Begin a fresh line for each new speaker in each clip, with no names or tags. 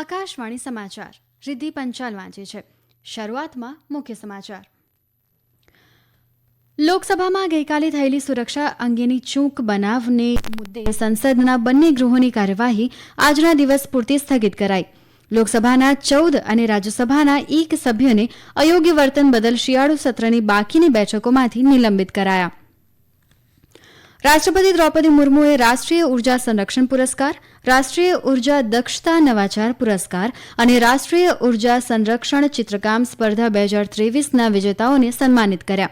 આકાશવાણી સમાચાર. રિદ્ધિ પંચાલ વાંચે છે. શરૂઆતમાં મુખ્ય સમાચાર. લોકસભામાં ગઈકાલે થયેલી સુરક્ષા અંગેની ચૂક બનાવને મુદ્દે સંસદના બંને ગૃહોની કાર્યવાહી આજના દિવસ પૂરતી સ્થગિત કરાઈ. લોકસભાના ચૌદ અને રાજ્યસભાના એક સભ્યને અયોગ્ય વર્તન બદલ શિયાળુ સત્રની બાકીની બેઠકોમાંથી નિલંબિત કરાયા. રાષ્ટ્રપતિ દ્રૌપદી મુર્મુએ રાષ્ટ્રીય ઊર્જા સંરક્ષણ પુરસ્કાર રાષ્ટ્રીય ઊર્જા દક્ષતા નવાચાર પુરસ્કાર અને રાષ્ટ્રીય ઊર્જા સંરક્ષણ ચિત્રકામ સ્પર્ધા બે હજાર ત્રેવીસના વિજેતાઓને સન્માનિત કર્યા.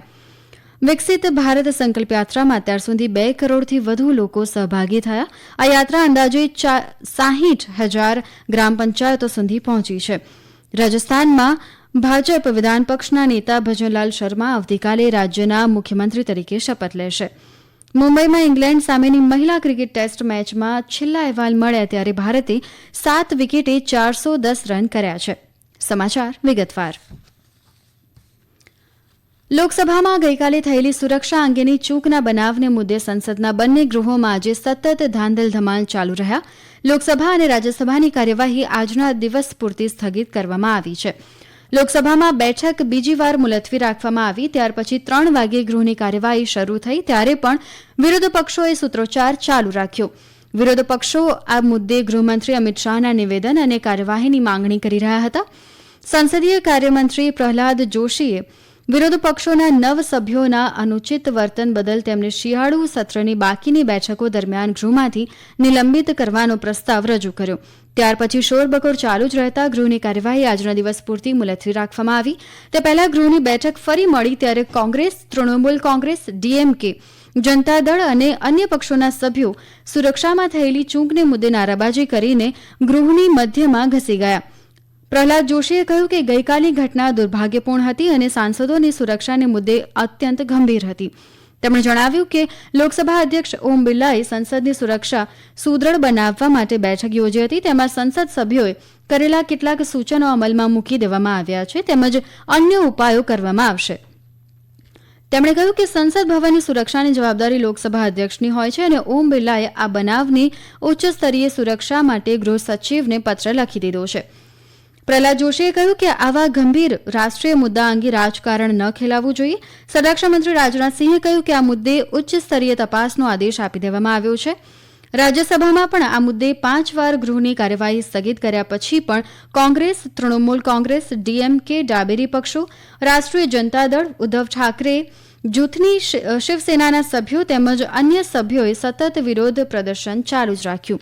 વિકસિત ભારત સંકલ્પ યાત્રામાં અત્યાર સુધી બે કરોડથી વધુ લોકો સહભાગી થયા. આ યાત્રા અંદાજે સાહીઠ હજાર ગ્રામ પંચાયતો સુધી પહોંચી છે. રાજસ્થાનમાં ભાજપ વિધાન પક્ષના નેતા ભજનલાલ શર્મા આવતીકાલે રાજ્યના મુખ્યમંત્રી તરીકે શપથ લેશે. મુંબઈમાં ઇંગ્લેન્ડ સામેની મહિલા ક્રિકેટ ટેસ્ટ મેચમાં છેલ્લા અહેવાલ મળ્યા ત્યારે ભારતે સાત વિકેટે ચારસો દસ રન કર્યા છે. સમાચાર વિગતવાર. લોકસભામાં ગઈકાલે થયેલી સુરક્ષા અંગેની ચૂકના બનાવને મુદ્દે સંસદના બંને ગૃહોમાં આજે સતત ધાંધલ ધમાલ ચાલુ રહ્યા. લોકસભા અને રાજ્યસભાની કાર્યવાહી આજના દિવસ પૂરતી સ્થગિત કરવામાં આવી છે. લોકસભામાં બેઠક બીજી મુલતવી રાખવામાં આવી, ત્યાર પછી ત્રણ વાગે ગૃહની કાર્યવાહી શરૂ થઈ, ત્યારે પણ વિરોધ પક્ષોએ સૂત્રોચ્ચાર ચાલુ રાખ્યો. વિરોધ પક્ષો આ મુદ્દે ગૃહમંત્રી અમિત શાહના નિવેદન અને કાર્યવાહીની માંગણી કરી રહ્યા હતા. સંસદીય કાર્યમંત્રી પ્રહલાદ જોશીએ વિરોધ પક્ષોના નવ સભ્યોના અનુચિત વર્તન બદલ તેમને શિયાળુ સત્રની બાકીની બેઠકો દરમિયાન ગૃહમાંથી નિલંબિત કરવાનો પ્રસ્તાવ રજૂ કર્યો. ત્યાર પછી શોરબકોર ચાલુ જ રહેતા ગૃહની કાર્યવાહી આજના દિવસ પૂરતી મુલતવી રાખવામાં આવી. તે પહેલા ગૃહની બેઠક ફરી મળી ત્યારે કોંગ્રેસ, તૃણમૂલ કોંગ્રેસ, ડીએમકે, જનતા દળ અને અન્ય પક્ષોના સભ્યો સુરક્ષામાં થયેલી ચૂંકને મુદ્દે નારાબાજી કરીને ગૃહની મધ્યમાં ઘસી ગયા. પ્રહલાદ જોશીએ કહ્યું કે ગઈકાલની ઘટના દુર્ભાગ્યપૂર્ણ હતી અને સાંસદોની સુરક્ષાને મુદ્દે અત્યંત ગંભીર હતી. તેમણે જણાવ્યું કે લોકસભા અધ્યક્ષ ઓમ બિરલાએ સંસદની સુરક્ષા સુદૃઢ બનાવવા માટે બેઠક યોજી હતી. તેમાં સંસદ સભ્યોએ કરેલા કેટલાક સૂચનો અમલમાં મૂકી દેવામાં આવ્યા છે તેમજ અન્ય ઉપાયો કરવામાં આવશે. તેમણે કહ્યું કે સંસદ ભવનની સુરક્ષાની જવાબદારી લોકસભા અધ્યક્ષની હોય છે અને ઓમ બિરલાએ આ બનાવની ઉચ્ચ સ્તરીય સુરક્ષા માટે ગૃહ સચિવને પત્ર લખી દીધો છે. પ્રહલાદ જોશીએ કહ્યું કે આવા ગંભીર રાષ્ટ્રીય મુદ્દા અંગે રાજકારણ ન ખેલાવવું જોઈએ. સંરક્ષણ મંત્રી રાજનાથસિંહે કહ્યું કે આ મુદ્દે ઉચ્ચ સ્તરીય તપાસનો આદેશ આપી દેવામાં આવ્યો છે. રાજ્યસભામાં પણ આ મુદ્દે પાંચ વાર ગૃહની કાર્યવાહી સ્થગિત કર્યા પછી પણ કોંગ્રેસ, તૃણમૂલ કોંગ્રેસ, ડીએમકે, ડાબેરી પક્ષો, રાષ્ટ્રીય જનતા દળ, ઉદ્ધવ ઠાકરે, જૂથની શિવસેનાના સભ્યો તેમજ અન્ય સભ્યોએ સતત વિરોધ પ્રદર્શન ચાલુ જ રાખ્યું.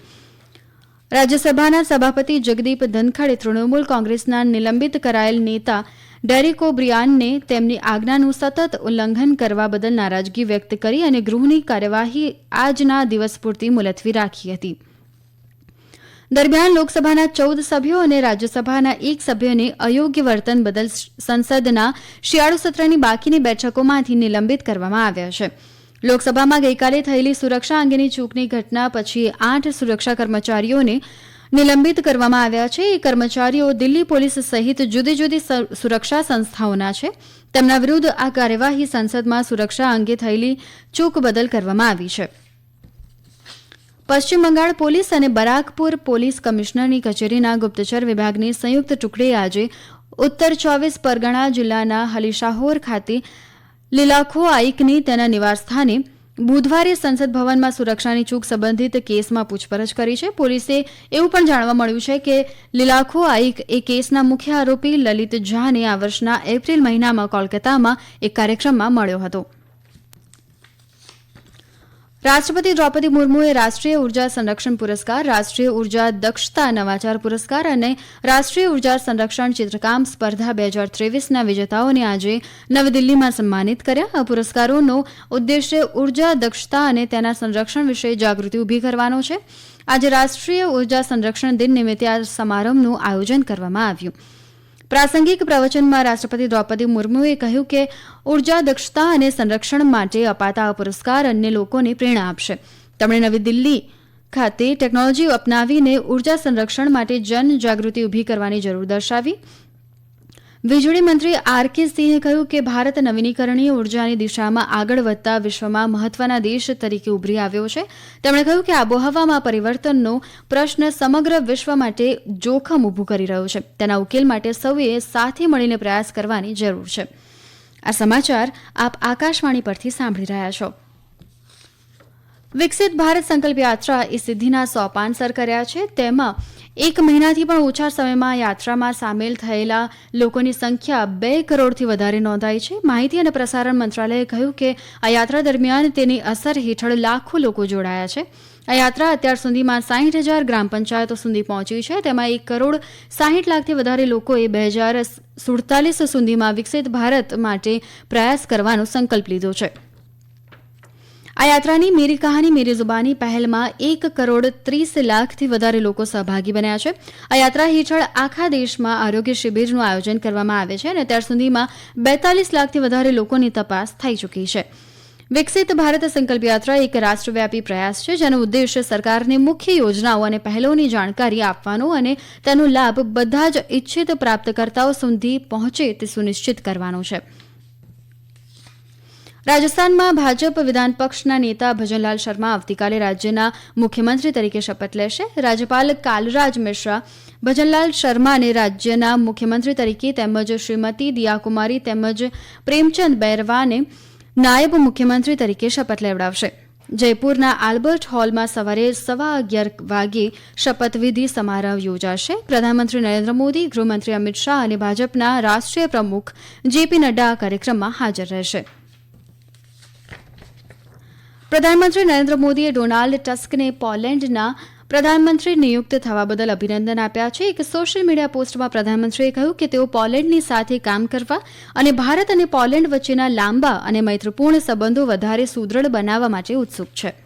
રાજ્યસભાના સભાપતિ જગદીપ ધનખડે તૃણમૂલ કોંગ્રેસના નિલંબિત કરાયેલ નેતા ડેરિક ઓબ્રિયાનને તેમની આજ્ઞાનું સતત ઉલ્લંઘન કરવા બદલ નારાજગી વ્યક્ત કરી અને ગૃહની કાર્યવાહી આજના દિવસ પૂરતી મુલતવી રાખી હતી. દરમિયાન લોકસભાના ચૌદ સભ્યો અને રાજ્યસભાના એક સભ્યને અયોગ્ય વર્તન બદલ સંસદના શિયાળુ સત્રની બાકીની બેઠકોમાંથી નિલંબિત કરવામાં આવ્યા છે. લોકસભામાં ગઈકાલે થયેલી સુરક્ષા અંગેની ચૂકની ઘટના પછી આઠ સુરક્ષા કર્મચારીઓને નિલંબિત કરવામાં આવ્યા છે. એ કર્મચારીઓ દિલ્હી પોલીસ સહિત જુદી જુદી સુરક્ષા સંસ્થાઓના છે. તેમના વિરુદ્ધ આ કાર્યવાહી સંસદમાં સુરક્ષા અંગે થયેલી ચૂક બદલ કરવામાં આવી છે. પશ્ચિમ બંગાળ પોલીસ અને બરાકપુર પોલીસ કમિશનરની કચેરીના ગુપ્તચર વિભાગની સંયુક્ત ટુકડીએ આજે ઉત્તર ચોવીસ પરગણા જિલ્લાના હલીશાહોર ખાતે લીલાખો આઈકની તેના નિવાસસ્થાને બુધવારે સંસદ ભવનમાં સુરક્ષાની ચૂક સંબંધિત કેસમાં પૂછપરછ કરી છે. પોલીસે એવું પણ જાણવા મળ્યું છે કે લીલાખો આઈક એ કેસના મુખ્ય આરોપી લલિત ઝાને આ વર્ષના એપ્રિલ મહિનામાં કોલકાતામાં એક કાર્યક્રમમાં મળ્યો હતો. રાષ્ટ્રપતિ દ્રૌપદી મુર્મુએ રાષ્ટ્રીય ઊર્જા સંરક્ષણ પુરસ્કાર, રાષ્ટ્રીય ઊર્જા દક્ષતા નવાચાર પુરસ્કાર અને રાષ્ટ્રીય ઊર્જા સંરક્ષણ ચિત્રકામ સ્પર્ધા બે હજાર ત્રેવીસના વિજેતાઓને આજે નવી દિલ્હીમાં સન્માનિત કર્યા. આ પુરસ્કારોનો ઉદ્દેશ્ય ઊર્જા દક્ષતા અને તેના સંરક્ષણ વિશે જાગૃતિ ઊભી કરવાનો છે. આજે રાષ્ટ્રીય ઊર્જા સંરક્ષણ દિન નિમિત્તે આ સમારંભનું આયોજન કરવામાં આવ્યું. પ્રાસંગિક પ્રવચનમાં રાષ્ટ્રપતિ દ્રૌપદી મુર્મુએ કહ્યું કે ઊર્જા, દક્ષતા અને સંરક્ષણ માટે અપાતા આ પુરસ્કાર અન્ય લોકોને પ્રેરણા આપશે. તેમણે નવી દિલ્હી ખાતે ટેકનોલોજી અપનાવીને ઊર્જા સંરક્ષણ માટે જન જાગૃતિ ઊભી કરવાની જરૂર દર્શાવી. વીજળી મંત્રી આર કે સિંહે કહ્યું કે ભારત નવીનીકરણીય ઉર્જાની દિશામાં આગળ વધતા વિશ્વમાં મહત્વના દેશ તરીકે ઉભરી આવ્યો છે. તેમણે કહ્યું કે આબોહવામાં પરિવર્તનનો પ્રશ્ન સમગ્ર વિશ્વ માટે જોખમ ઊભું કરી રહ્યો છે. તેના ઉકેલ માટે સૌએ સાથે મળીને પ્રયાસ કરવાની જરૂર છે. આ સમાચાર આપ આકાશવાણી પરથી સાંભળી રહ્યા છો. વિકસિત ભારત સંકલ્પ યાત્રા એ સિદ્ધિના સોપાન સર કર્યા છે. તેમાં એક મહિનાથી પણ ઓછા સમયમાં યાત્રામાં સામેલ થયેલા લોકોની સંખ્યા બે કરોડથી વધારે નોંધાઈ છે. માહિતી અને પ્રસારણ મંત્રાલયે કહ્યું કે આ યાત્રા દરમિયાન તેની અસર હેઠળ લાખો લોકો જોડાયા છે. આ યાત્રા અત્યાર સુધીમાં સાહીઠ હજાર ગ્રામ પંચાયતો સુધી પહોંચી છે. તેમાં એક કરોડ સાહીઠ લાખથી વધારે લોકોએ બે હજાર સુડતાલીસ સુધીમાં વિકસિત ભારત માટે પ્રયાસ કરવાનો સંકલ્પ લીધો છે. આ યાત્રાની મેરી કહાની, મેરી જુબાની પહેલમાં એક કરોડ ત્રીસ લાખથી વધારે લોકો સહભાગી બન્યા છે. આ યાત્રા હેઠળ આખા દેશમાં આરોગ્ય શિબિરનું આયોજન કરવામાં આવે છે અને અત્યાર સુધીમાં બેતાલીસ લાખથી વધારે લોકોની તપાસ થઈ ચૂકી છે. વિકસિત ભારત સંકલ્પ યાત્રા એક રાષ્ટ્રવ્યાપી પ્રયાસ છે, જેનો ઉદ્દેશ સરકારને મુખ્ય યોજનાઓ અને પહેલોની જાણકારી આપવાનો અને તેનો લાભ બધા જ ઇચ્છિત પ્રાપ્તકર્તાઓ સુધી પહોંચે તે સુનિશ્ચિત કરવાનો છે. રાજસ્થાનમાં ભાજપ વિધાન પક્ષના નેતા ભજનલાલ શર્મા આવતીકાલે રાજ્યના મુખ્યમંત્રી તરીકે શપથ લેશે. રાજ્યપાલ કાલરાજ મિશ્રા ભજનલાલ શર્માને રાજ્યના મુખ્યમંત્રી તરીકે તેમજ શ્રીમતી દિયાકુમારી તેમજ પ્રેમચંદ બૈરવાને નાયબ મુખ્યમંત્રી તરીકે શપથ લેવડાવશે. જયપુરના આલ્બર્ટ હોલમાં સવારે સવા અગિયાર વાગે શપથવિધિ સમારોહ યોજાશે. પ્રધાનમંત્રી નરેન્દ્ર મોદી, ગૃહમંત્રી અમિત શાહ અને ભાજપના રાષ્ટ્રીય પ્રમુખ જેપી નડ્ડા આ કાર્યક્રમમાં હાજર રહેશે. પ્રધાનમંત્રી નરેન્દ્ર મોદીએ ડોનાલ્ડ ટસ્કને પોલેન્ડના પ્રધાનમંત્રી નિયુક્ત થવા બદલ અભિનંદન આપ્યા છે. એક સોશિયલ મીડિયા પોસ્ટમાં પ્રધાનમંત્રીએ કહ્યું કે તેઓ પોલેન્ડની સાથે કામ કરવા અને ભારત અને પોલેન્ડ વચ્ચેના લાંબા અને મૈત્રીપૂર્ણ સંબંધો વધારે સુદૃઢ બનાવવા માટે ઉત્સુક છે.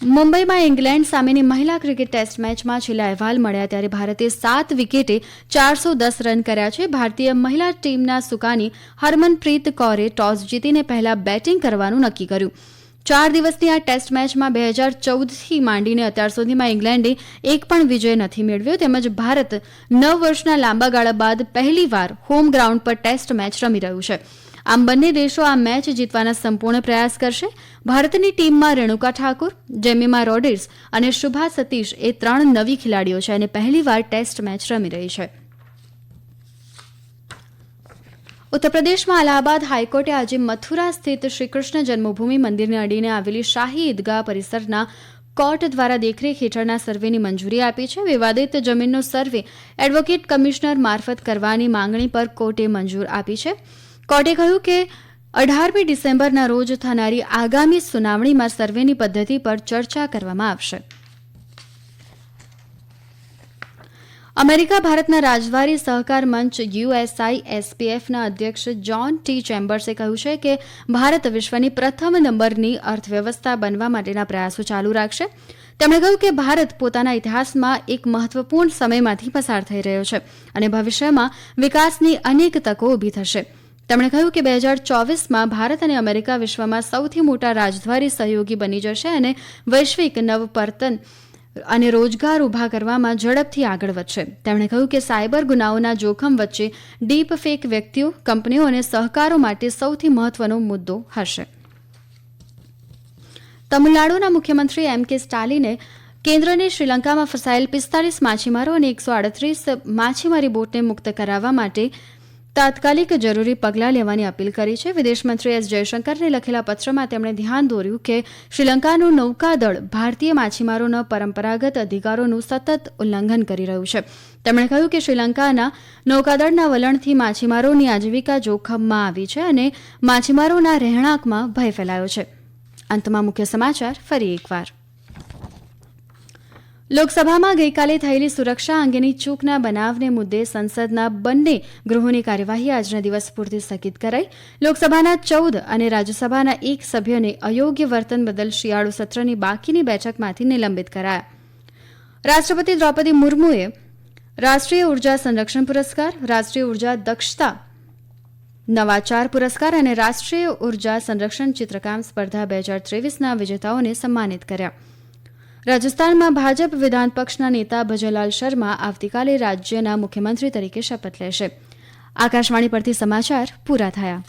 મુંબઈમાં ઇંગ્લેન્ડ સામેની મહિલા ક્રિકેટ ટેસ્ટ મેચમાં છેલ્લા અહેવાલ મળ્યા ત્યારે ભારતે સાત વિકેટે ચારસો દસ રન કર્યા છે. ભારતીય મહિલા ટીમના સુકાની હરમનપ્રીત કૌરે ટોસ જીતીને પહેલા બેટિંગ કરવાનું નક્કી કર્યું. ચાર દિવસની આ ટેસ્ટ મેચમાં બે હજાર ચૌદથી માંડીને અત્યાર સુધીમાં ઇંગ્લેન્ડે એક પણ વિજય નથી મેળવ્યો. તેમજ ભારત નવ વર્ષના લાંબા ગાળા બાદ પહેલીવાર હોમ ગ્રાઉન્ડ પર ટેસ્ટ મેચ રમી રહ્યું છે. આમ બંને દેશો આ મેચ જીતવાના સંપૂર્ણ પ્રયાસ કરશે. ભારતની ટીમમાં રેણુકા ઠાકુર, જેમિમા રોડિર્સ અને શુભા સતીશ એ ત્રણ નવી ખેલાડીઓ છે અને પહેલીવાર ટેસ્ટ મેચ રમી રહી છે. ઉત્તર પ્રદેશમાં અલ્હાબાદ હાઈકોર્ટે આજે મથુરા સ્થિત શ્રીકૃષ્ણ જન્મભૂમિ મંદિરને અડીને આવેલી શાહી ઈદગાહ પરિસરના કોર્ટ દ્વારા દેખરેખ હેઠળના સર્વેની મંજૂરી આપી છે. વિવાદિત જમીનનો સર્વે એડવોકેટ કમિશનર મારફત કરવાની માંગણી પર કોર્ટે મંજૂર આપી છે. કોર્ટે કહ્યું કે અઢારમી ડિસેમ્બરના રોજ થનારી આગામી સુનાવણીમાં સર્વેની પદ્ધતિ પર ચર્ચા કરવામાં આવશે. અમેરિકા ભારતના રાજદ્વારી સહકાર મંચ યુએસઆઈ એસપીએફના અધ્યક્ષ જ્હોન ટી ચેમ્બર્સે કહ્યું છે કે ભારત વિશ્વની પ્રથમ નંબરની અર્થવ્યવસ્થા બનવા માટેના પ્રયાસો ચાલુ રાખશે. તેમણે કહ્યું કે ભારત પોતાના ઇતિહાસમાં એક મહત્વપૂર્ણ સમયમાંથી પસાર થઈ રહ્યો છે અને ભવિષ્યમાં વિકાસની અનેક તકો ઊભી થશે. તેમણે કહ્યું કે બે હજાર ચોવીસમાં ભારત અને અમેરિકા વિશ્વમાં સૌથી મોટા રાજદ્વારી સહયોગી બની જશે અને વૈશ્વિક નવપર્તન અને રોજગાર ઊભા કરવામાં ઝડપથી આગળ વધશે. તેમણે કહ્યું કે સાયબર ગુનાઓના જોખમ વચ્ચે ડીપ ફેક વ્યક્તિઓ, કંપનીઓ અને સહકારો માટે સૌથી મહત્વનો મુદ્દો હશે. તમિલનાડુના મુખ્યમંત્રી એમ કે સ્ટાલિને કેન્દ્રને શ્રીલંકામાં ફસાયેલ પિસ્તાલીસ માછીમારો અને એકસો આડત્રીસ માછીમારી બોટને મુક્ત કરાવવા માટે તાત્કાલિક જરૂરી પગલાં લેવાની અપીલ કરી છે. વિદેશમંત્રી એસ. જયશંકરને લખેલા પત્રમાં તેમણે ધ્યાન દોર્યું કે શ્રીલંકાનું નૌકાદળ ભારતીય માછીમારોના પરંપરાગત અધિકારોનું સતત ઉલ્લંઘન કરી રહ્યું છે. તેમણે કહ્યું કે શ્રીલંકાના નૌકાદળના વલણથી માછીમારોની આજીવિકા જોખમમાં આવી છે અને માછીમારોના રહેણાંકમાં ભય ફેલાયો છે. અંતમાં મુખ્ય સમાચાર ફરી એકવાર. લોકસભામાં ગઈકાલે થયેલી સુરક્ષા અંગેની ચૂકના બનાવને મુદ્દે સંસદના બંને ગૃહોની કાર્યવાહી આજના દિવસ પૂરતી સ્થગિત કરાઈ. લોકસભાના ચૌદ અને રાજ્યસભાના એક સભ્યને અયોગ્ય વર્તન બદલ શિયાળુ સત્રની બાકીની બેઠકમાંથી નિલંબિત કરાયા. રાષ્ટ્રપતિ દ્રૌપદી મુર્મુએ રાષ્ટ્રીય ઊર્જા સંરક્ષણ પુરસ્કાર, રાષ્ટ્રીય ઊર્જા દક્ષતા નવાચાર પુરસ્કાર અને રાષ્ટ્રીય ઊર્જા સંરક્ષણ ચિત્રકામ સ્પર્ધા બે હજાર ત્રેવીસના વિજેતાઓને સન્માનિત કર્યા. રાજસ્થાનમાં ભાજપ વિધાન પક્ષના નેતા ભજનલાલ શર્મા આવતીકાલે રાજ્યના મુખ્યમંત્રી તરીકે શપથ લેશે. આકાશવાણી પરથી સમાચાર પૂરા થયા.